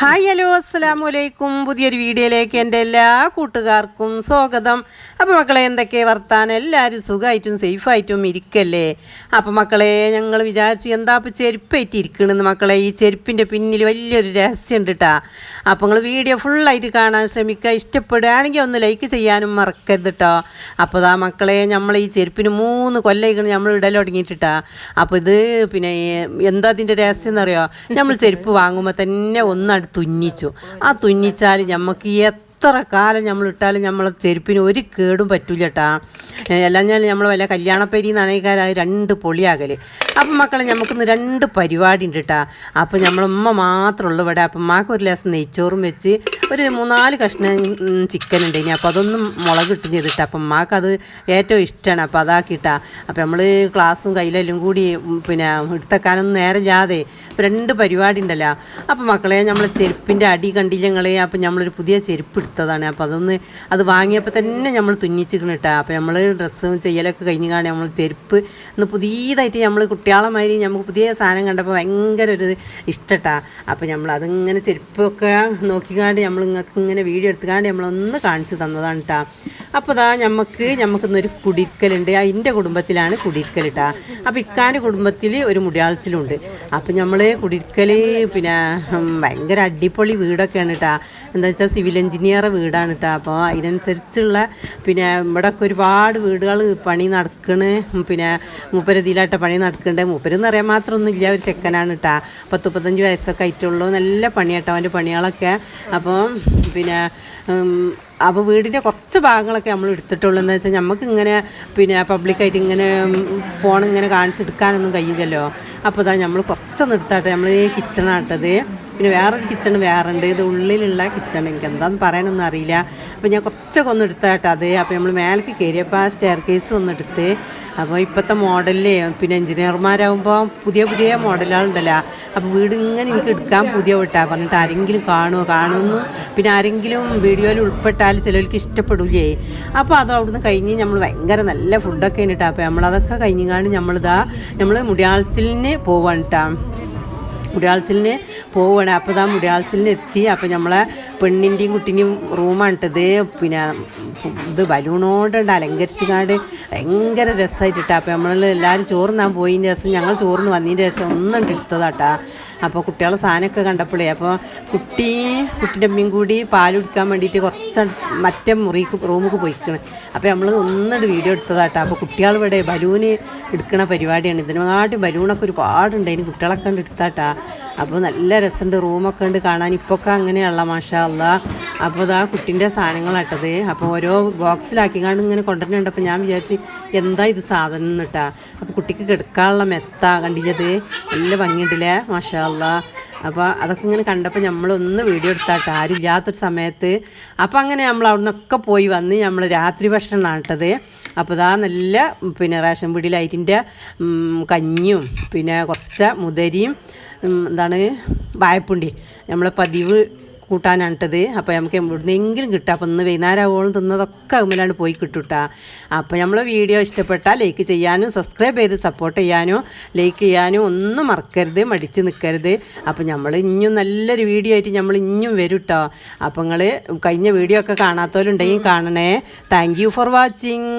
Hi hello അസ്സാം വലൈക്കും പുതിയൊരു വീഡിയോയിലേക്ക് എന്റെ എല്ലാ കൂട്ടുകാർക്കും സ്വാഗതം. അപ്പോൾ മക്കളെ എന്തൊക്കെ വർത്താനം? എല്ലാവരും സുഖമായിട്ടും സേഫായിട്ടും ഇരിക്കല്ലേ? അപ്പോൾ മക്കളെ ഞങ്ങൾ വിചാരിച്ചു എന്താ ഇപ്പോൾ ചെരുപ്പായിട്ട് ഇരിക്കണമെന്ന് മക്കളെ ഈ ചെരുപ്പിന്റെ പിന്നിൽ വലിയൊരു രഹസ്യമുണ്ട് കേട്ടോ അപ്പോൾ നിങ്ങൾ വീഡിയോ ഫുള്ളായിട്ട് കാണാൻ ശ്രമിക്കുക. ഇഷ്ടപ്പെടുകയാണെങ്കിൽ ഒന്ന് ലൈക്ക് ചെയ്യാനും മറക്കരുത് കേട്ടോ അപ്പോൾ ആ മക്കളെ നമ്മൾ ഈ ചെരുപ്പിന് മൂന്ന് കൊല്ലം നമ്മൾ ഇടൽ തുടങ്ങിയിട്ടാ അപ്പോൾ ഇത് പിന്നെ എന്താ അതിന്റെ രഹസ്യം എന്നറിയോ? നമ്മൾ ചെരുപ്പ് വാങ്ങുമ്പോൾ തന്നെ ഒന്നടുത്ത് തുന്നിച്ചു. ആ തുന്നിച്ചാൽ നമുക്ക് എത്ര കാലം നമ്മൾ ഇട്ടാലും നമ്മളെ ചെരുപ്പിന് ഒരു കേടും പറ്റൂല കേട്ടാ എല്ലാം ഞാൻ നമ്മൾ വല്ല കല്യാണപ്പരി നണയക്കാരായ രണ്ട് പൊളിയാകൽ അപ്പം മക്കളെ നമുക്കിന്ന് രണ്ട് പരിപാടി ഉണ്ട് കേട്ടാ അപ്പം നമ്മളുമ്മ മാത്രമേ ഉള്ളൂ ഇവിടെ. അപ്പം മാക്ക് ഒരു ലേസം നെയ്ച്ചോറും വെച്ച് ഒരു മൂന്നാൽ കഷ്ണം ചിക്കൻ ഉണ്ട് ഇനി. അപ്പോൾ അതൊന്നും മുളക് ഇട്ടും ചെയ്തിട്ട് അപ്പം മാക്കത് ഏറ്റവും ഇഷ്ടമാണ് അപ്പോൾ അതാക്കിയിട്ടാ അപ്പം നമ്മൾ ക്ലാസ്സും കയ്യിലെല്ലാം കൂടി പിന്നെ എടുത്തേക്കാനൊന്നും നേരമില്ലാതെ ഇപ്പം രണ്ട് പരിപാടി ഉണ്ടല്ലോ. അപ്പം മക്കളെ നമ്മൾ ചെരുപ്പിന്റെ അടി കണ്ടില്ല ഞങ്ങളെ അപ്പം നമ്മളൊരു പുതിയ ചെരുപ്പ് എടുത്തതാണ്. അപ്പോൾ അതൊന്ന് അത് വാങ്ങിയപ്പോൾ തന്നെ നമ്മൾ തുന്നിച്ചിരിക്കണം കേട്ടോ അപ്പോൾ നമ്മൾ ഡ്രസ്സ് ചെയ്യലൊക്കെ കഴിഞ്ഞ് കാണാൻ നമ്മൾ ചെരുപ്പ് ഒന്ന് പുതിയതായിട്ട് നമ്മൾ കുട്ടികളെ മാതിരി നമുക്ക് പുതിയ സാധനം കണ്ടപ്പോൾ ഭയങ്കര ഒരു ഇഷ്ടട്ടാ അപ്പോൾ നമ്മൾ അതിങ്ങനെ ചെരുപ്പൊക്കെ നോക്കിക്കാണ്ട് നമ്മൾ നിങ്ങൾക്ക് ഇങ്ങനെ വീഡിയോ എടുത്തുകാണ്ട് നമ്മളൊന്ന് കാണിച്ചു തന്നതാണ് കേട്ടോ അപ്പോൾ ഇതാ നമുക്ക് നമുക്കിന്നൊരു കുടിക്കലുണ്ട് എന്റെ കുടുംബത്തിലാണ് കുടിക്കൽ കേട്ടോ അപ്പോൾ ഇക്കാന്റെ കുടുംബത്തിൽ ഒരു മുടിയാൾച്ചിലുണ്ട് അപ്പോൾ നമ്മൾ കുടിക്കൽ പിന്നെ ഭയങ്കര അടിപൊളി വീടൊക്കെയാണ് കേട്ടോ എന്താ വെച്ചാൽ സിവിൽ എഞ്ചിനീയർ വീടാണ് കേട്ടോ അപ്പോൾ അതിനനുസരിച്ചുള്ള പിന്നെ ഇവിടെയൊക്കെ ഒരുപാട് വീടുകൾ പണി നടക്കണ്. പിന്നെ മുപ്പരതിയിലായിട്ട് പണി നടക്കുന്നുണ്ട് മൂപ്പരെന്ന് പറയാൻ മാത്രമൊന്നും ഇല്ല ഒരു ചെക്കനാണ് കേട്ടോ പത്ത് മുപ്പത്തഞ്ച് വയസ്സൊക്കെ ആയിട്ടുള്ളൂ. നല്ല പണിയാട്ടോ. അവന്റെ പണികളൊക്കെ. അപ്പോൾ പിന്നെ അപ്പോൾ വീടിന്റെ കുറച്ച് ഭാഗങ്ങളൊക്കെ നമ്മൾ എടുത്തിട്ടുള്ളൂ. എന്ന് വെച്ചാൽ നമുക്ക് ഇങ്ങനെ പിന്നെ പബ്ലിക്കായിട്ട് ഇങ്ങനെ ഫോൺ ഇങ്ങനെ കാണിച്ചെടുക്കാനൊന്നും കഴിയില്ലല്ലോ അപ്പോൾ ഇതാ നമ്മൾ കുറച്ചൊന്ന് എടുത്താട്ടെ. നമ്മൾ കിച്ചണാട്ടത് പിന്നെ വേറൊരു കിച്ചൺ വേറെ ഉണ്ട് ഇത് ഉള്ളിലുള്ള കിച്ചൺ എനിക്ക് എന്താണെന്ന് പറയാനൊന്നും അറിയില്ല. അപ്പോൾ ഞാൻ കുറച്ചൊക്കെ ഒന്ന് എടുത്തായിട്ട് അത്. അപ്പോൾ നമ്മൾ മേലേക്ക് കയറിയപ്പോൾ ആ സ്റ്റെയർ കേസ് ഒന്ന് അപ്പോൾ ഇപ്പോഴത്തെ മോഡലിൽ പിന്നെ എഞ്ചിനീയർമാരാകുമ്പോൾ പുതിയ പുതിയ മോഡലുകളുണ്ടല്ലോ. അപ്പോൾ വീട് ഇങ്ങനെ എനിക്ക് എടുക്കാൻ പുതിയ വിട്ടാ. പറഞ്ഞിട്ട് ആരെങ്കിലും കാണുമോ കാണുമെന്നു പിന്നെ ആരെങ്കിലും വീഡിയോയിൽ ഉൾപ്പെട്ടാൽ ചിലർക്ക് ഇഷ്ടപ്പെടില്ലേ അപ്പോൾ അത് അവിടുന്ന് കഴിഞ്ഞ് നമ്മൾ ഭയങ്കര നല്ല ഫുഡൊക്കെ ഉണ്ട് അപ്പോൾ നമ്മളതൊക്കെ കഴിഞ്ഞാണ് നമ്മളിതാ നമ്മൾ മുടിയാൾച്ചിലിന് പോവാണ് കേട്ടോ. മുടിയാൾച്ചിലിന് പോവുകയാണ്. അപ്പോൾ ആ മുടിയാൾച്ചിലിന് എത്തി അപ്പോൾ നമ്മളെ പെണ്ണിന്റെയും കുട്ടീന്റെയും റൂമാണിട്ടത് പിന്നെ ഇത് ബലൂണോടുണ്ട് അലങ്കരിച്ചുകാണ്ട് ഭയങ്കര രസമായിട്ടിട്ടാ അപ്പോൾ നമ്മൾ എല്ലാവരും ചോറുന്നാൻ പോയതിന്റെ രസം ഞങ്ങൾ ചോറിന് വന്നതിന്റെ രസം ഒന്നും എടുത്തതാട്ടാ. അപ്പോൾ കുട്ടികളെ സാധനമൊക്കെ കണ്ടപ്പോഴേ അപ്പോൾ കുട്ടി കുട്ടിന്റെ അമ്മയും കൂടി പാൽ കുടിക്കാൻ വേണ്ടിയിട്ട് കുറച്ച് മറ്റേ മുറിക്ക് റൂമിക്ക് പോയിക്കണ്. അപ്പോൾ നമ്മൾ ഒന്നിട്ട് വീഡിയോ എടുത്തതാട്ടോ. അപ്പോൾ കുട്ടികൾ ഇവിടെ ബലൂന് എടുക്കണ പരിപാടിയാണ്. ഇതിനാട്ടും ബലൂണൊക്കെ ഒരുപാടുണ്ട്. അതിന് കുട്ടികളൊക്കെ എടുത്താട്ടാ. അപ്പോൾ നല്ല രസമുണ്ട് റൂമൊക്കെ ഉണ്ട് കാണാൻ ഇപ്പൊക്കെ അങ്ങനെയുള്ള മാഷാ അല്ല അപ്പോൾ ഇതാ കുട്ടീന്റെ സാധനങ്ങളാട്ടത്. അപ്പോൾ ഓരോ ബോക്സിലാക്കി ബോക്സിലാക്കിക്കാണ്ട് ഇങ്ങനെ കൊണ്ടുവരുന്നുണ്ട്. അപ്പോൾ ഞാൻ വിചാരിച്ച് എന്താ ഇത് സാധനം എന്നിട്ടാ അപ്പോൾ കുട്ടിക്ക് കിടക്കാനുള്ള മെത്ത കണ്ടിഞ്ഞത് നല്ല ഭംഗിയുണ്ടല്ലേ മാഷാ അല്ല അപ്പോൾ അതൊക്കെ ഇങ്ങനെ കണ്ടപ്പോൾ നമ്മളൊന്ന് വീഡിയോ എടുത്താട്ടോ. ആരും ഇല്ലാത്തൊരു സമയത്ത്. അപ്പോൾ അങ്ങനെ നമ്മൾ അവിടെ നിന്നൊക്കെ പോയി വന്ന് നമ്മൾ രാത്രി ഭക്ഷണം ഇട്ടത് അപ്പോൾ ഇതാ നല്ല പിന്നെ റേഷൻ പീടിയിൽ അതിന്റെ കഞ്ഞിയും പിന്നെ കുറച്ച് മുതരിയും എന്താണ് വായ്പുണ്ടി നമ്മളെ പതിവ് കൂട്ടാനാണിട്ടത്. അപ്പോൾ നമുക്ക് എവിടുന്നെങ്കിലും കിട്ടുക. അപ്പോൾ ഇന്ന് വൈകുന്നേരം ആവോളം തിന്നതൊക്കെ അതുമ്മലാണ് പോയി കിട്ടുട്ടാ. അപ്പോൾ നമ്മളെ വീഡിയോ ഇഷ്ടപ്പെട്ടാൽ ലൈക്ക് ചെയ്യാനും സബ്സ്ക്രൈബ് ചെയ്ത് സപ്പോർട്ട് ചെയ്യാനും ലൈക്ക് ചെയ്യാനും ഒന്നും മറക്കരുത് മടിച്ച് നിൽക്കരുത് അപ്പോൾ നമ്മൾ ഇനിയും നല്ലൊരു വീഡിയോ ആയിട്ട് നമ്മൾ ഇനിയും വരും കേട്ടോ അപ്പോൾ നിങ്ങൾ കഴിഞ്ഞ വീഡിയോ ഒക്കെ കാണാത്തവരുണ്ടെങ്കിൽ കാണണേ. Thank you for watching